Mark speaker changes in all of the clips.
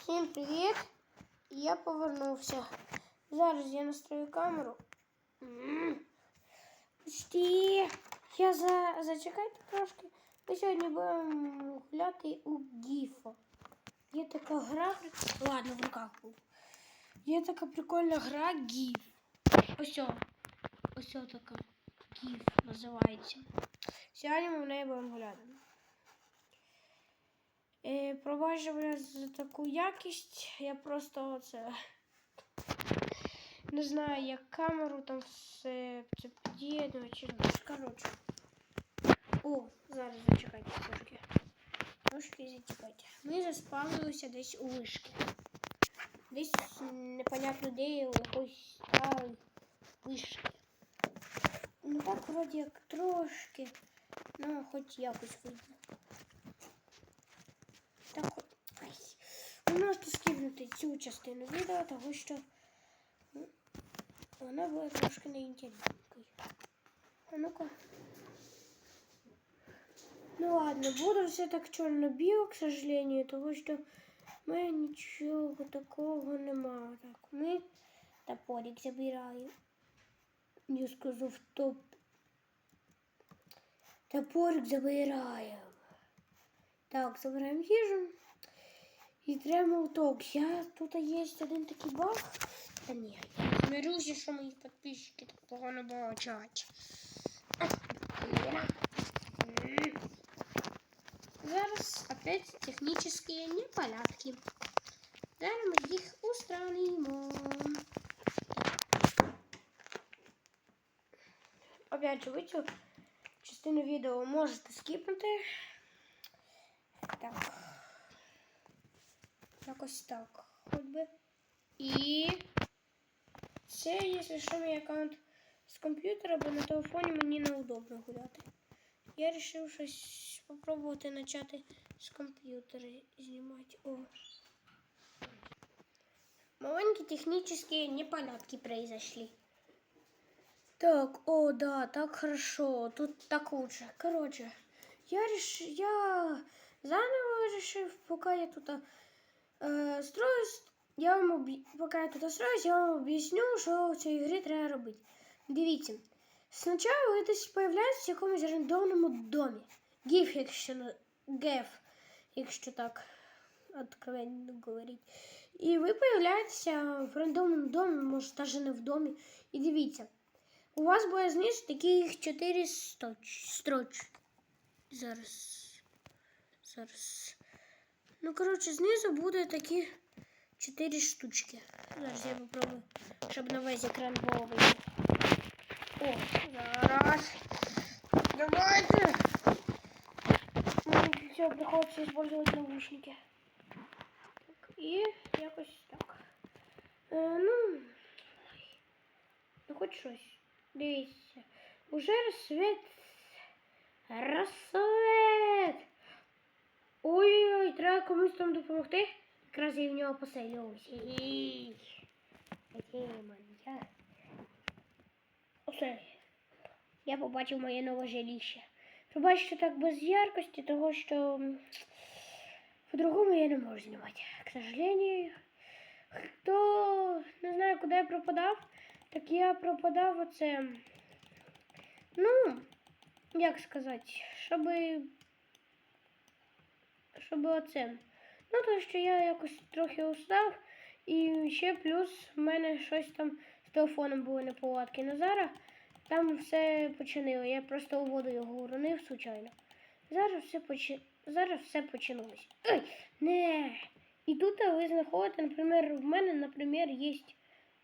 Speaker 1: Всім привіт! Я повернувся. Зараз я настрою камеру. Почти. Я за... Зачекайте трошки. Ми сьогодні будемо гуляти у Гіфа. Є така гра. Ладно, в руках був. Є така прикольна гра Гіф. Ось. Ось така. Гіф називається. Сьогодні ми в неї будемо гуляти. Мене за таку якість. Я просто оце не знаю, як камеру там все це під'єднує чи. Коротше. О, зараз зачекайте трошки. Трошки зачекайте. Ми заспавнилися десь у вишки. Десь непонятно де у якоїсь старої вишки. Ну так вроді як трошки. Ну, хоч якось видно. Так, от, ай. ви можете скинути цю частину відео, тому що вона буде трошки неінтересненькою. А ну-ка. Ну ладно, буду все так чорно-біло, к сожалению, тому що в мене нічого такого нема. Так, ми топорик забираємо. Я сказав топ. Топорик забираємо. Так, забираємо їжу. І треба молоток. Я тут є один такий баг. Та ні, я змирюся, що мої підписчики так погано бачать. Зараз опять технічні непорядки. Зараз ми їх устранимо. Опять же, ви цю частину відео можете скіпнути. Так. Якось так. Хоч би. І це, якщо що, мій аккаунт з комп'ютера, бо на телефоні мені неудобно гуляти. Я вирішив щось спробувати почати з комп'ютера знімати. О. Маленькие технические непонятки произошли. Так, о, да, так хорошо. Тут так лучше. Короче, я реш... я заново решив, пока я тут э, строюсь, я вам об'я... пока я тут строюсь, я вам об'ясню, що в цій грі треба робити. Дивіться, спочатку ви десь появляєтесь в якомусь рандомному домі. Гіф, якщо геф, якщо так откровенно говорити. І ви появляєтеся в рандомному домі, може навіть не в домі. І дивіться, у вас буде знизу таких 4 сточ, строч. Зараз. Зараз. Ну, коротше, знизу буде такі 4 штучки. Зараз я попробую, щоб на весь екран було видно. О, зараз. Давайте. Все, приходится использовать наушники. Так, і якось так. Е, ну, ну, хоч щось. Дивіться. Уже розсвіт. Розсвіт. Ой-ой-ой, треба комусь там допомогти. Якраз я в нього поселюся. Я... Оце. Я побачив моє нове жилище. Пробачте так без яркості, того що по-другому я не можу знімати. К сожалению. Хто не знає, куди я пропадав, так я пропадав оце. Ну, як сказати, щоб. Щоб оце. Ну, то, що я якось трохи устав, і ще плюс в мене щось там з телефоном було неполадки. Ну зараз там все починило. Я просто у воду його уронив случайно. Зараз все почи... зараз все починалось. Ой, не. І тут ви знаходите, наприклад, в мене, наприклад, є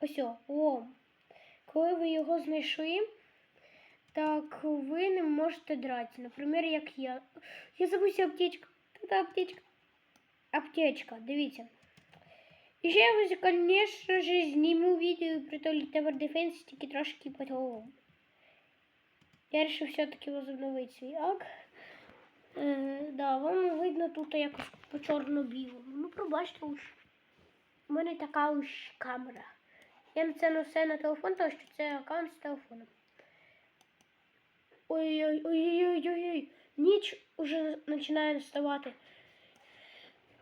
Speaker 1: ось лом. Коли ви його знайшли, так ви не можете драти. Наприклад, як я. Я забувся аптечка. Тут аптечка. Аптечка, дивіться. І ще я, звісно ж, зніму відео про той Tower Defense, тільки трошки по-другому. Я вирішив все-таки возобновити свій ак. Е, да, вам видно тут якось по чорно-білому. Ну, пробачте уж. У мене така уж камера. Я на це на все на телефон, тому що це аккаунт з телефоном. Ой-ой-ой-ой-ой-ой. Ніч уже починає наставати.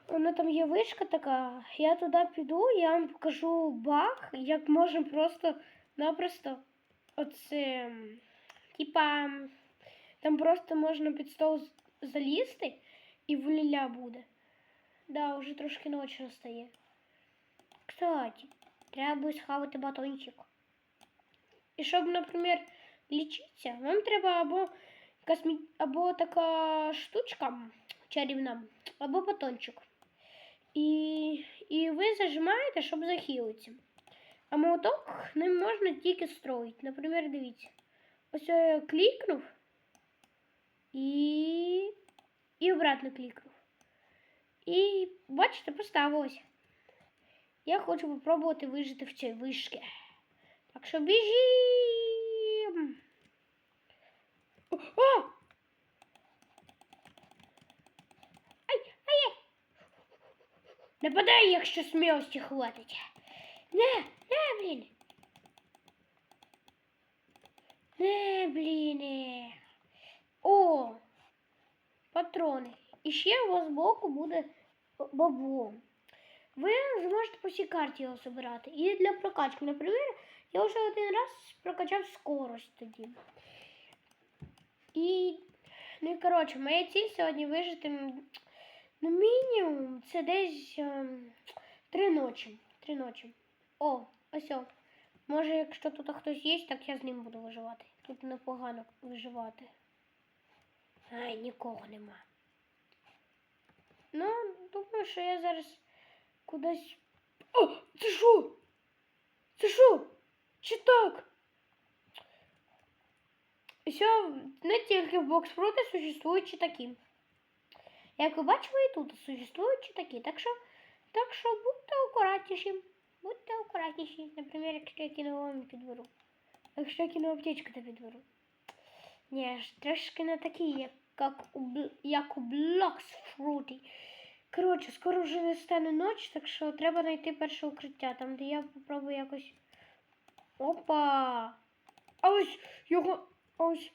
Speaker 1: Вона там є вишка така. Я туди піду, я вам покажу баг, як можна просто-напросто оце. Типа, там просто можна під стол залізти і вуляля буде. Да, вже трошки ночі настає. Кстати, треба схавати батончик. І щоб, наприклад, лічитися, вам треба або, космі... або така штучка чарівна, або батончик. І, і ви зажимаєте, щоб захилитися. А молоток ним можна тільки строїти. Наприклад, дивіться. Ось я клікнув і, і обратно клікнув. І бачите, поставилось. Я хочу попробувати вижити в цій вишці. Так що біжім. О! О! Ай, ай, ай! Нападай, якщо смілості хватить. Не, не, блін. Не, блін. О! Патрони. І ще у вас збоку буде бабло. Ви зможете по всій карті його збирати. І для прокачки, наприклад, я вже один раз прокачав скорость тоді. І, ну і коротше, моя ціль сьогодні вижити ну, мінімум це десь ем, три ночі. Три ночі. О, ось о. Може, якщо тут хтось є, так я з ним буду виживати. Тут непогано виживати. Ай, нікого нема. Ну, думаю, що я зараз кудись. О, це що? Це що? Чи так? Все, не тільки в боксфруті существують читаки. Як ви бачили, і тут существують читаки. Так що, так що будьте акуратніші. Будьте акуратніші. Наприклад, якщо я кину вам підберу. Якщо я кину аптечку, то підберу. Ні, ж трошки не такі, як, як, у, Бл- як у Блоксфруті. Коротше, скоро вже не стане ніч, так що треба знайти перше укриття, там, де я попробую якось. Опа! А ось його. а Ось.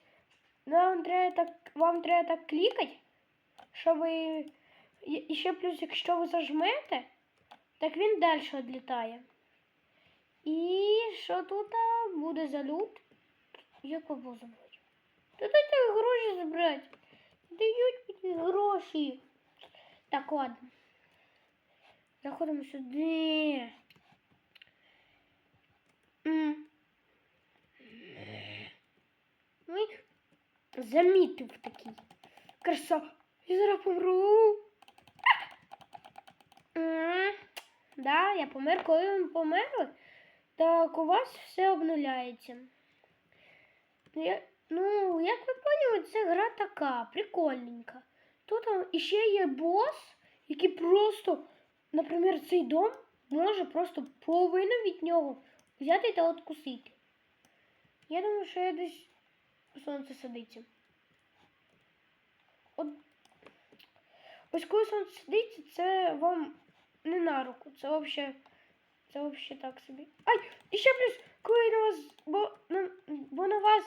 Speaker 1: Нам треба так. Вам треба так клікати, щоб. І і ще плюс, якщо ви зажмете, так він далі відлітає. І що тут буде за лют? Як його забрати? Та дайте гроші забрати. Дають мені гроші. Так, ладно. Заходимо сюди. М. Ну замітив такий. Краса. Я зараз помру. Да, я помер, коли ви померли, так у вас все обнуляється. Ну, я, ну, як ви поняли, це гра така, прикольненька. Тут там іще є бос, який просто, наприклад, цей дом може просто половину від нього взяти та откусити. Я думаю, що я десь сонце садиться. От, ось коли сонце садиться, це вам не на руку. Це вообще, це вообще так собі. Ай! І ще плюс, коли на вас, бо на, бо на вас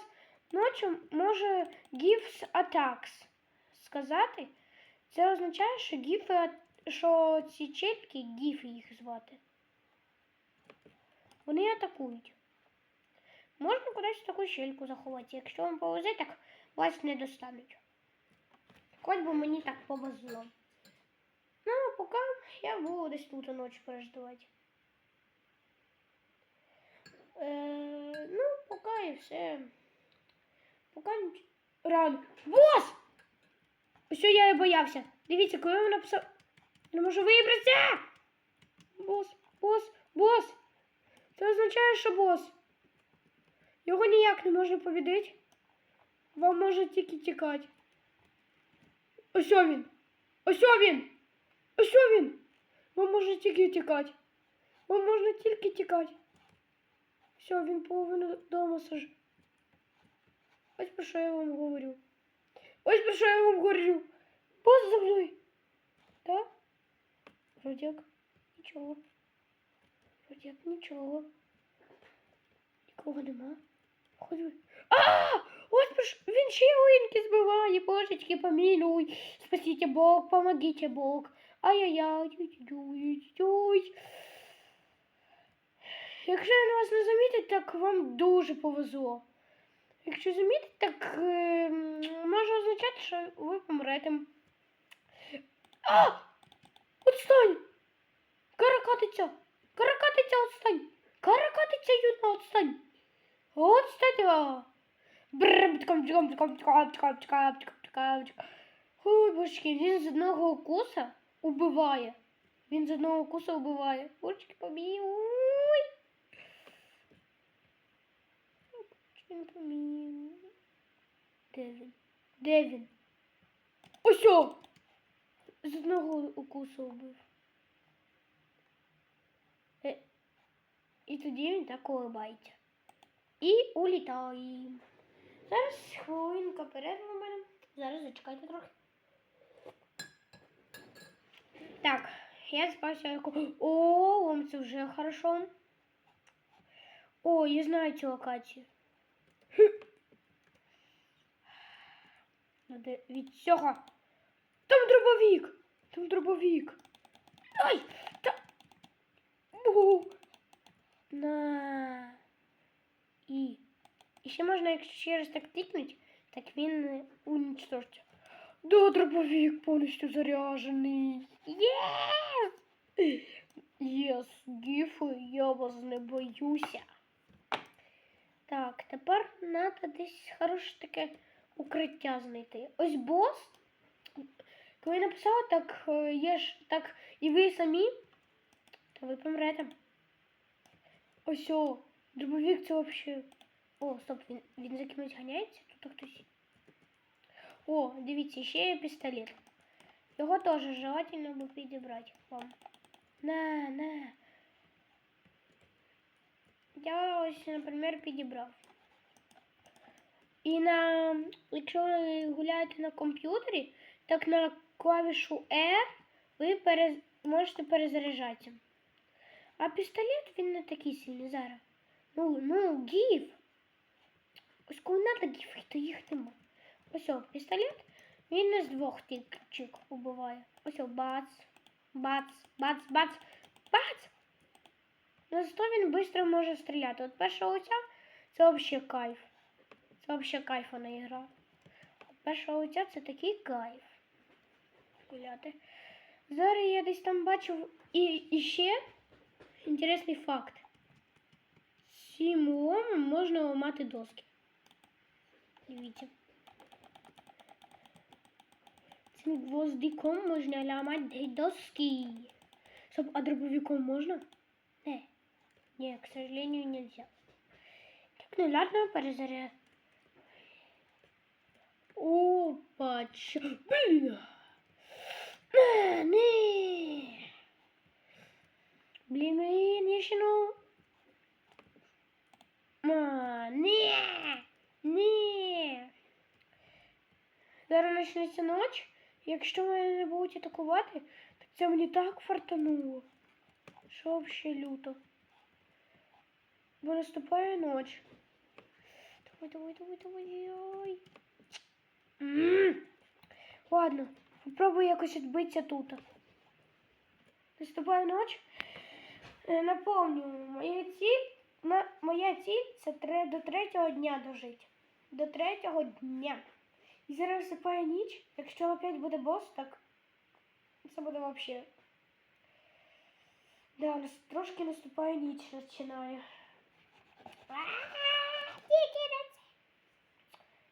Speaker 1: ночі може gives attacks сказати. Це означає, що гіфи, що ці чельки, гіфи їх звати. Вони атакують. Можна кудись таку щельку заховати. Якщо вам повезе, так вас не достануть. Хоч би мені так повезло. Ну, а поки я буду десь тут ночі переждувати. Е, ну, поки і все. Поки. Рано. Бос! Ось я і боявся. Дивіться, коли він написав. Не можу вибратися! Бос, бос, бос! Це означає, що бос. Його ніяк не можна побідити. Вам може тільки тікати. Ось він! Ось він! Ось він! Вам може тільки тікати. Вам можна тільки тікати. Все, він половину дома саж. Ось про що я вам говорю. Ось про що я вам говорю. Бос за мною. Так? Вроді як нічого. Вроді як нічого. Нікого нема. Хоч би. А! Він ще ялинки збиває. Божечки, помилуй. Спасите Бог, помогите Бог. Ай-яй-яй. ой-ой-ой. Якщо він вас не замітить, так вам дуже повезло. Якщо замітить, так е, може означати, що ви помрете. А! Отстань! Каракатиця! Каракатиця, отстань! Каракатиця, юна, отстань! Отстань! Ой, божечки, він з одного укуса убиває. Він з одного укуса убиває. Божечки, побій. Ой! Він помів. Де він? Де він? Ось! З одного укусу убив. Е, І тоді він так улибається. І улітає. Зараз хвилинка перерва в мене. Зараз зачекайте трохи. Так, я спався. О, це вже хорошо. О, я знаю цю локацію. Надо від цього. Там дробовик! Там дробовик. Ай! Та... Бу! На. І. І ще можна, якщо ще раз так тикнуть, так він е, уничтожиться. Да, дробовик повністю заряжений. Єс! Єс, гіфи, я вас не боюся. Так, тепер треба десь хороше таке укриття знайти. Ось бос. Коли написала, так е, є ж так і ви самі, то ви помрете. Ось о, дробовик це взагалі. О, стоп, він, він за кимось ганяється, тут хтось. О, дивіться, ще є пістолет. Його теж желательно би підібрати вам. На, на. Я ось, наприклад, підібрав. І на, якщо ви гуляєте на комп'ютері, так на клавішу R ви перез... можете перезаряджатися. А пістолет він не такий сильний зараз. Ну, ну, гіф. Ось коли треба гіф, то їх нема. Ось о, пістолет, він не з двох тільчик убиває. Ось о, бац, бац, бац, бац, бац. На зато він швидко може стріляти. От перша оця це взагалі кайф. Це взагалі кайфана ігра. Перша оця це такий кайф. Гуляти. Зараз я десь там бачив і, і ще інтересний факт. Цим ломом можна ламати доски. Дивіться. Цим гвоздиком можна ламати доски. Стоп, а дробовиком можно? Не. Не, к сожалению, нельзя. Так, ну ладно, перезаряд. Опа, чё? Блин! А, не! Блин, блин, я ще ну... А, не! Не! Зараз почнеться ніч. Якщо мене не будуть атакувати, так це мені так фартануло. Що взагалі люто. Бо наступає ніч. Давай, давай, давай, давай. Ой. Ладно, попробую якось відбитися тут. Наступає ніч. Е, Напомню, моя ціль, моя ціль це до третього дня дожити. До третього дня. І зараз наступає ніч. Якщо опять буде бос, так це буде вообще. Да, нас трошки наступає ніч починає.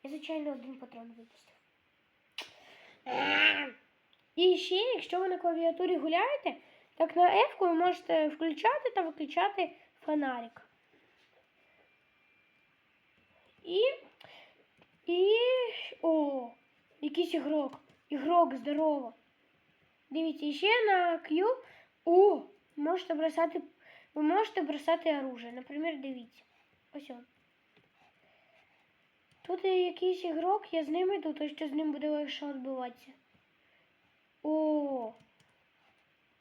Speaker 1: Я, звичайно, один патрон випустив. І ще, якщо ви на клавіатурі гуляєте, так на F ви можете включати та виключати фонарик. І. І. О! Якийсь ігрок. Ігрок, здорово. Дивіться, ще на Q. О! Можете бросати. Ви можете бросати оружие. Наприклад, дивіться. Ось он. Тут є якийсь ігрок, я з ним іду, то що з ним буде легше відбиватися. О!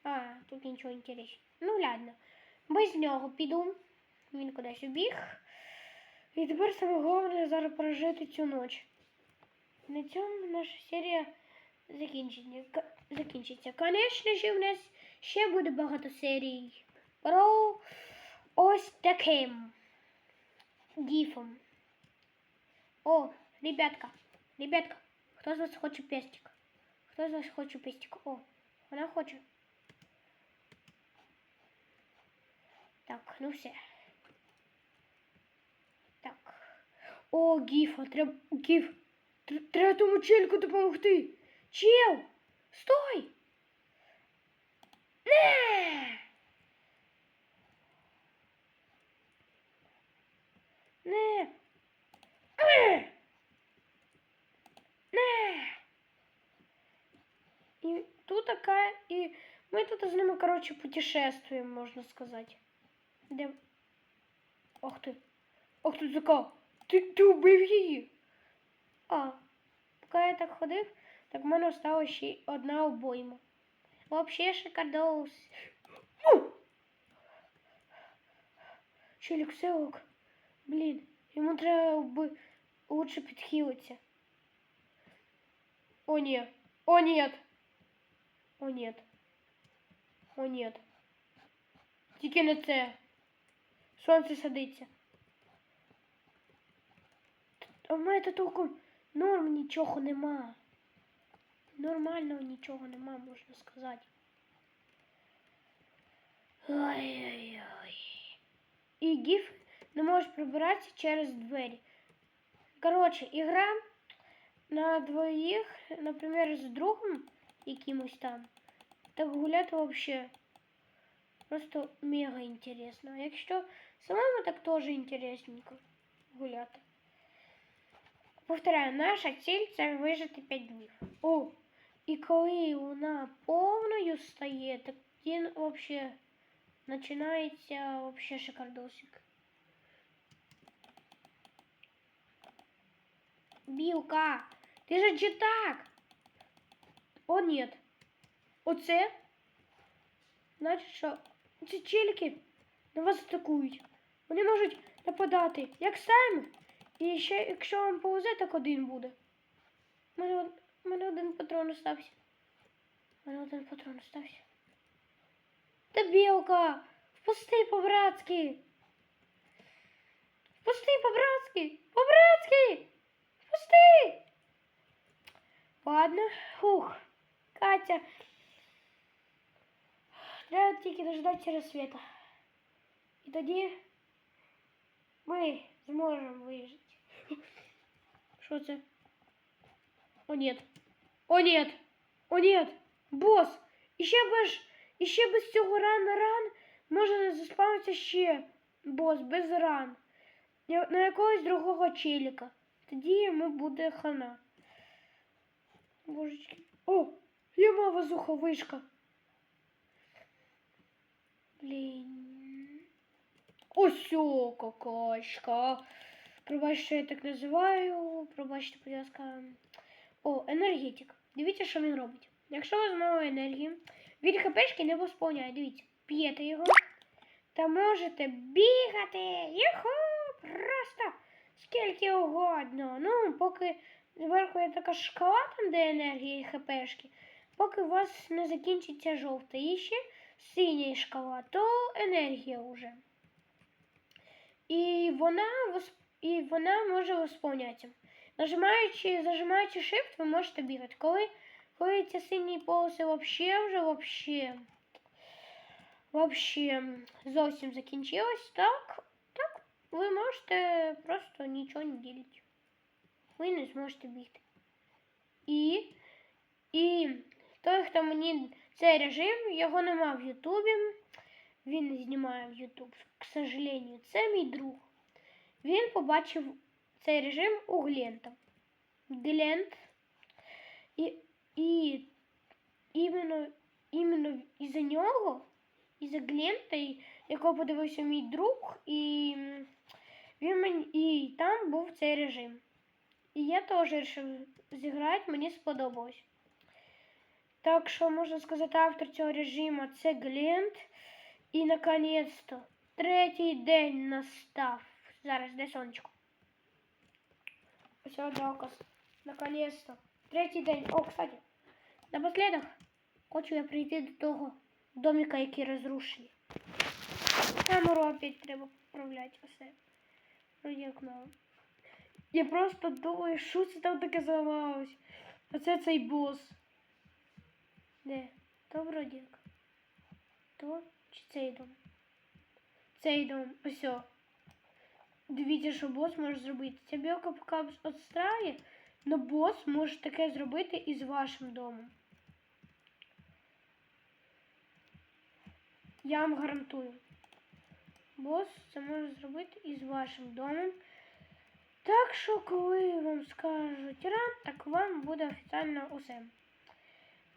Speaker 1: А, тут нічого інтересного. Ну ладно. Без нього піду. Він кудись убіг. І тепер саме головне зараз прожити цю ніч. На цьому наша серія закінчиться. закінчиться. Звісно ж, у нас ще буде багато серій про ось таким гіфом. О, ребятка, ребятка, хто з вас хоче пестик? Хто з вас хоче пестик? О, вона хоче. Так, ну все. Так. О, гіфа, треба гіф. Тр- Треба тому чельку допомогти. Чел! Стой! Не! Не! Не! Не! И тут такая, и мы тут с ними, короче, путешествуем, можно сказать. Де... Ох ти. Ох ти така. Ти, ти убив її. А, поки я так ходив, так в мене осталась ще одна обойма. Вообще шикардос. Ну! Челік, все ок. Блін, йому треба би лучше підхилитися. О, ні. О, нет. О, нет. О, нет. Тільки не це. Сонце садиться. А в мене толком норм нічого нема. Нормального нічого нема, можна сказати. Ой-ой-ой. І гіф не може прибиратися через двері. Коротше, ігра на двоїх, наприклад, з другом якимось там. Так гуляти вообще просто мега інтересно. А якщо самому так теж інтересненько гуляти. Повторяю, наша ціль це вижити 5 днів. О, і коли вона повною стає, так він вообще починається вообще шикардосик. Білка, ти же читак. О, нет. Оце? Значить, що ці челіки на вас атакують. Вони можуть нападати як самі. І ще, якщо вам повезе, так один буде. У мене, мене один патрон остався. У мене один патрон остався. Та білка! Впусти по-братськи! Впусти по-братськи! По-братськи! Впусти! Ладно, фух. Катя. Треба тільки дождатися розсвіта. І тоді ми зможемо вижити. Що це? О, нет. О, нет. О, нет. Бос. Іще без, іще без цього ран ран може заспавнитися ще бос без ран. Я- На якогось другого челіка. Тоді йому буде хана. Божечки. О, є мова зуховишка. Блін. Ось о, какашка. Пробачте, що я так називаю. Пробачте, будь ласка. О, енергетик. Дивіться, що він робить. Якщо у вас мало енергії, він хпшки не восполняє. Дивіться, п'єте його. Та можете бігати. Юху! Просто скільки угодно. Ну, поки зверху є така шкала, там де енергія і хпшки, поки у вас не закінчиться жовта і ще синя шкала, то енергія вже. І вона, вос- і вона може восполнятися. Нажимаючи, зажимаючи Shift, ви можете бігати. Коли, коли ці сині полоси вообще вже вообще, вообще зовсім закінчилось, так, так, ви можете просто нічого не ділити. Ви не зможете бігти. І, і той, хто мені цей режим, його нема в Ютубі. Він не знімає в Ютуб, к сожалению. Це мій друг. Він побачив цей режим у Глента. Глент. І, і іменно, іменно із-за нього, із-за Глента, якого подивився мій друг, і він мені, і там був цей режим. І я теж вирішив зіграти, мені сподобалось. Так що можна сказати, автор цього режиму це Глент. І наконець-то третій день настав. Зараз де сонечко? Ось доказ. Наконець-то. Третій день. О, кстати. Напослідок хочу я прийти до того домика, який розрушені. Камеру опять треба поправляти усе. Вроді як. Я просто думаю, що це там таке зламалось. Оце цей бос. Де? То вроді. То чи цей дом? Цей дом. Ось. Дивіться, що бос може зробити. Ця білка поки відстрає, але бос може таке зробити і з вашим домом. Я вам гарантую. Бос це може зробити і з вашим домом. Так що, коли вам скажуть ран, так вам буде офіційно усе.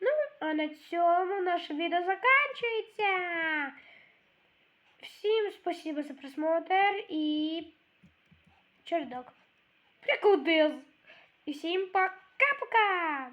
Speaker 1: Ну, а на цьому наше відео закінчується. Всім спасибо за просмотр і чердак. Прикудез. І всім пока-пока!